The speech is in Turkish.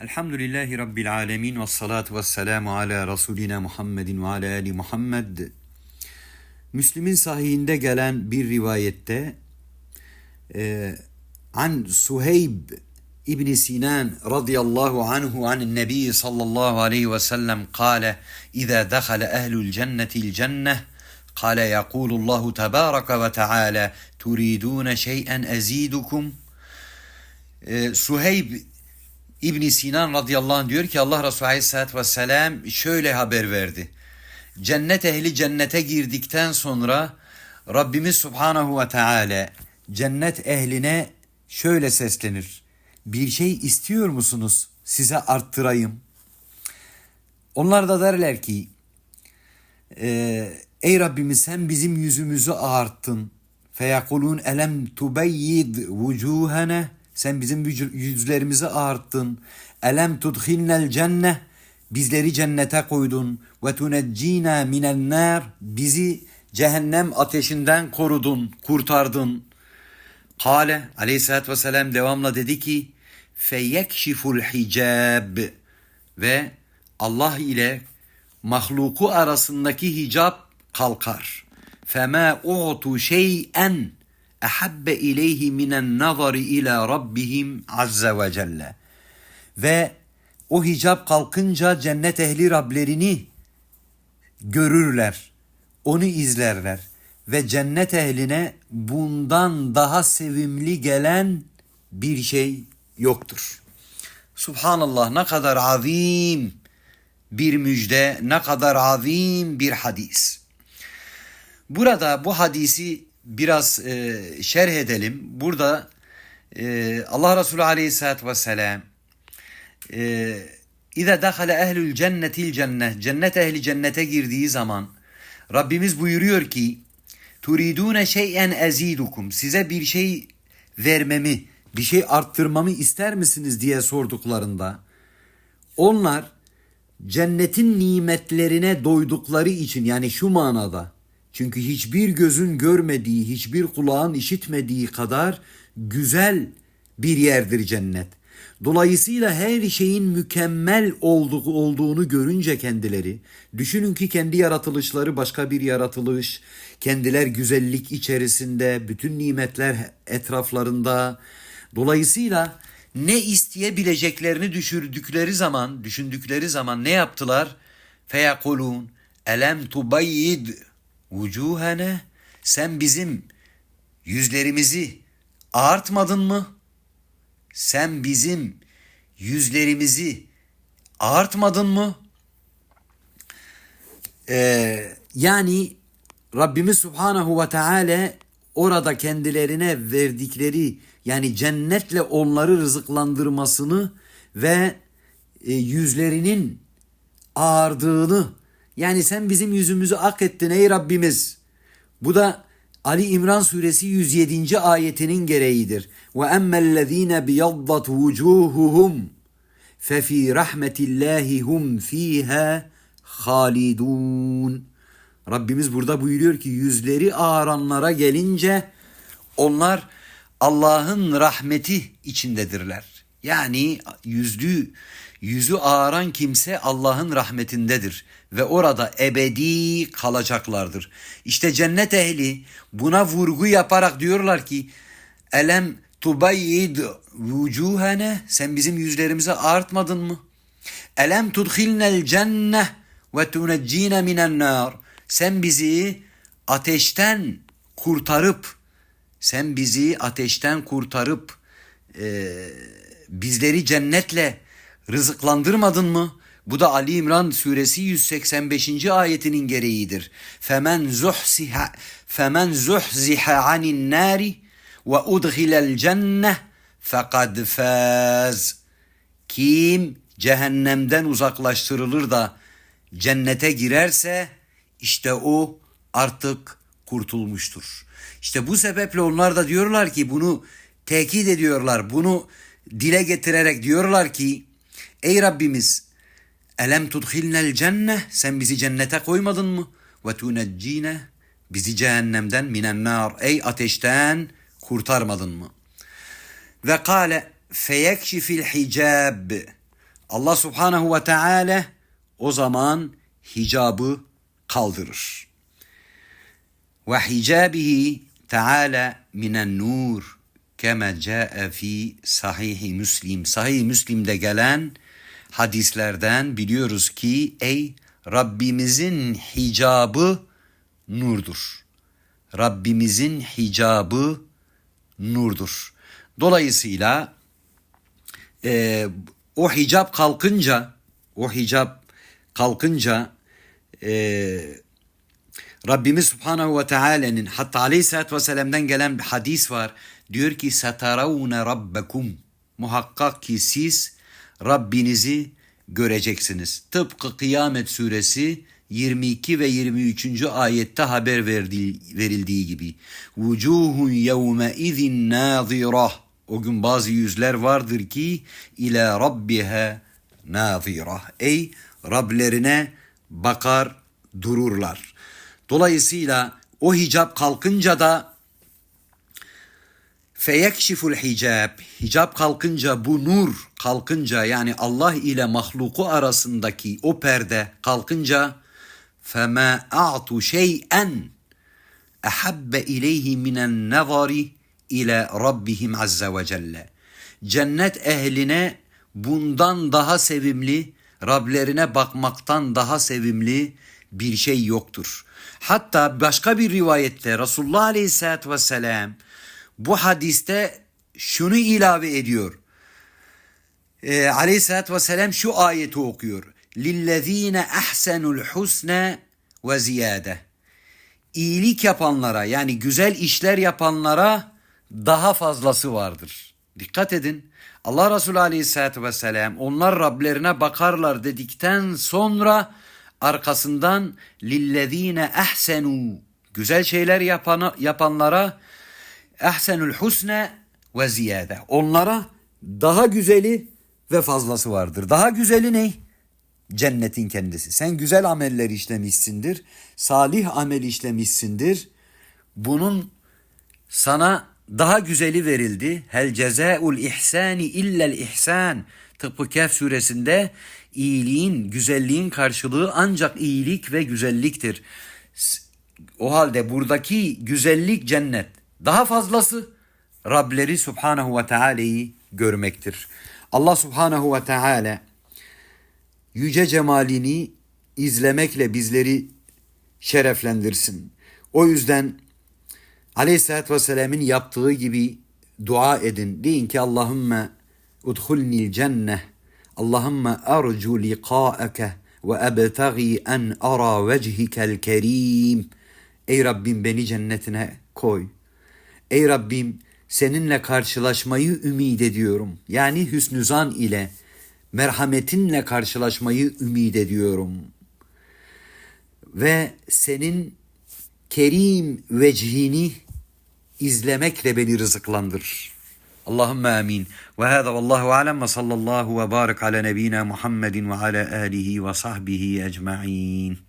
Elhamdülillahi Rabbil alemin ve salatu ve selamu ala Resulina Muhammedin ve ala Ali Muhammed. Müslim'in sahihinde gelen bir rivayette e, an Suheyb İbn Sinan radıyallahu anhu an Nebi sallallahu aleyhi ve sellem kâle İzâ dehale ehlul cennetil cenneh قال يقول الله تبارك وتعالى تريدون شيئا أزيدكم ee, Suheyb İbn Sinan radıyallahu anh diyor ki Allah Resulü aleyhissalatü vesselam şöyle haber verdi. Cennet ehli cennete girdikten sonra Rabbimiz Subhanahu ve Teala cennet ehline şöyle seslenir. Bir şey istiyor musunuz? Size arttırayım. Onlar da derler ki e, ey Rabbimiz sen bizim yüzümüzü ağarttın. Feyakulun elem tubeyyid vucuhene sen bizim yüzlerimizi ağarttın. Elem tudhilnel cenne bizleri cennete koydun. Ve tuneccina minen nar bizi cehennem ateşinden korudun, kurtardın. Kale aleyhissalatü vesselam devamla dedi ki feyekşiful hicab ve Allah ile mahluku arasındaki hicap kalkar. Fema u'tu şey'en ehabbe ileyhi minen nazari ila rabbihim azze ve celle. Ve o hicap kalkınca cennet ehli Rablerini görürler. Onu izlerler. Ve cennet ehline bundan daha sevimli gelen bir şey yoktur. Subhanallah ne kadar azim bir müjde, ne kadar azim bir hadis. Burada bu hadisi biraz e, şerh edelim. Burada e, Allah Resulü Aleyhisselatü Vesselam e, İza dakhala ehlül cennetil cennet cennet ehli cennete girdiği zaman Rabbimiz buyuruyor ki turidune şeyen ezidukum size bir şey vermemi bir şey arttırmamı ister misiniz diye sorduklarında onlar cennetin nimetlerine doydukları için yani şu manada çünkü hiçbir gözün görmediği, hiçbir kulağın işitmediği kadar güzel bir yerdir cennet. Dolayısıyla her şeyin mükemmel olduğu, olduğunu görünce kendileri, düşünün ki kendi yaratılışları başka bir yaratılış, kendiler güzellik içerisinde, bütün nimetler etraflarında. Dolayısıyla ne isteyebileceklerini düşürdükleri zaman, düşündükleri zaman ne yaptılar? Feyakulun elem tubayyid vucuhene sen bizim yüzlerimizi ağartmadın mı? Sen bizim yüzlerimizi ağartmadın mı? Ee, yani Rabbimiz Subhanahu ve Teala orada kendilerine verdikleri yani cennetle onları rızıklandırmasını ve e, yüzlerinin ağardığını yani sen bizim yüzümüzü ak ettin ey Rabbimiz. Bu da Ali İmran suresi 107. ayetinin gereğidir. Ve emmellezine biyaddat vucuhuhum fefi rahmetillahi hum fiha halidun. Rabbimiz burada buyuruyor ki yüzleri ağaranlara gelince onlar Allah'ın rahmeti içindedirler. Yani yüzlü yüzü ağaran kimse Allah'ın rahmetindedir ve orada ebedi kalacaklardır. İşte cennet ehli buna vurgu yaparak diyorlar ki elem tubayyid vucuhene sen bizim yüzlerimizi ağartmadın mı? Elem tudhilnel cenneh ve tuneccine minen nar sen bizi ateşten kurtarıp sen bizi ateşten kurtarıp e, bizleri cennetle rızıklandırmadın mı? Bu da Ali İmran suresi 185. ayetinin gereğidir. Femen zuhsiha femen zuhziha anin nari ve udkhilel cenneh fekad faz. Kim cehennemden uzaklaştırılır da cennete girerse işte o artık kurtulmuştur. İşte bu sebeple onlar da diyorlar ki bunu tekit ediyorlar. Bunu dile getirerek diyorlar ki ey Rabbimiz elem tudhilnel cenne sen bizi cennete koymadın mı? Ve tuneccine bizi cehennemden minen nar ey ateşten kurtarmadın mı? Ve kâle feyekşifil hicab Allah subhanahu ve teala o zaman hicabı kaldırır. Ve hicabihi teala minen nur kema caa fi sahih Müslim. Sahih Müslim'de gelen hadislerden biliyoruz ki ey Rabbimizin hicabı nurdur. Rabbimizin hicabı nurdur. Dolayısıyla e, o hicap kalkınca o hicap kalkınca e, Rabbimiz Subhanahu ve Teala'nın hatta Aleyhisselatü Vesselam'dan gelen bir hadis var. Diyor ki sataravne rabbekum muhakkak ki siz Rabbinizi göreceksiniz. Tıpkı Kıyamet suresi 22 ve 23. ayette haber verildiği gibi. Vucuhun yevme izin nazirah. O gün bazı yüzler vardır ki ila rabbiha nazirah. Ey Rablerine bakar dururlar. Dolayısıyla o hicap kalkınca da feyekşiful hicab hicap kalkınca bu nur kalkınca yani Allah ile mahluku arasındaki o perde kalkınca fema a'tu şey'en ahabbe ileyhi minen nazari ila rabbihim azze ve celle. Cennet ehline bundan daha sevimli, Rablerine bakmaktan daha sevimli bir şey yoktur. Hatta başka bir rivayette Resulullah Aleyhisselatü Vesselam bu hadiste şunu ilave ediyor. Ee, Aleyhisselatü Vesselam şu ayeti okuyor. Ahsenul husne ve ziyade. İyilik yapanlara yani güzel işler yapanlara daha fazlası vardır. Dikkat edin. Allah Resulü Aleyhisselatü Vesselam onlar Rablerine bakarlar dedikten sonra arkasından lillezine ahsenu güzel şeyler yapana, yapanlara ahsenul husne ve ziyade. Onlara daha güzeli ve fazlası vardır. Daha güzeli ne? Cennetin kendisi. Sen güzel ameller işlemişsindir. Salih amel işlemişsindir. Bunun sana daha güzeli verildi. Hel cezaul ihsani illel ihsan. Tıpkı Kehf suresinde iyiliğin, güzelliğin karşılığı ancak iyilik ve güzelliktir. O halde buradaki güzellik cennet. Daha fazlası Rableri Subhanahu ve Teala'yı görmektir. Allah Subhanahu ve Teala yüce cemalini izlemekle bizleri şereflendirsin. O yüzden Aleyhisselatü Vesselam'ın yaptığı gibi dua edin. Deyin ki Allahümme udhulnil cenneh. Allahümme arcu liqa'eke ve ebtagi en ara vecihikel kerim. Ey Rabbim beni cennetine koy. Ey Rabbim seninle karşılaşmayı ümit ediyorum. Yani hüsnü zan ile merhametinle karşılaşmayı ümit ediyorum. Ve senin kerim vecihini izlemekle beni rızıklandır. Allahümme amin. Ve hâzâ vallahu alem ve sallallahu ve barik ala nebina Muhammedin ve ala alihi ve sahbihi ecma'in.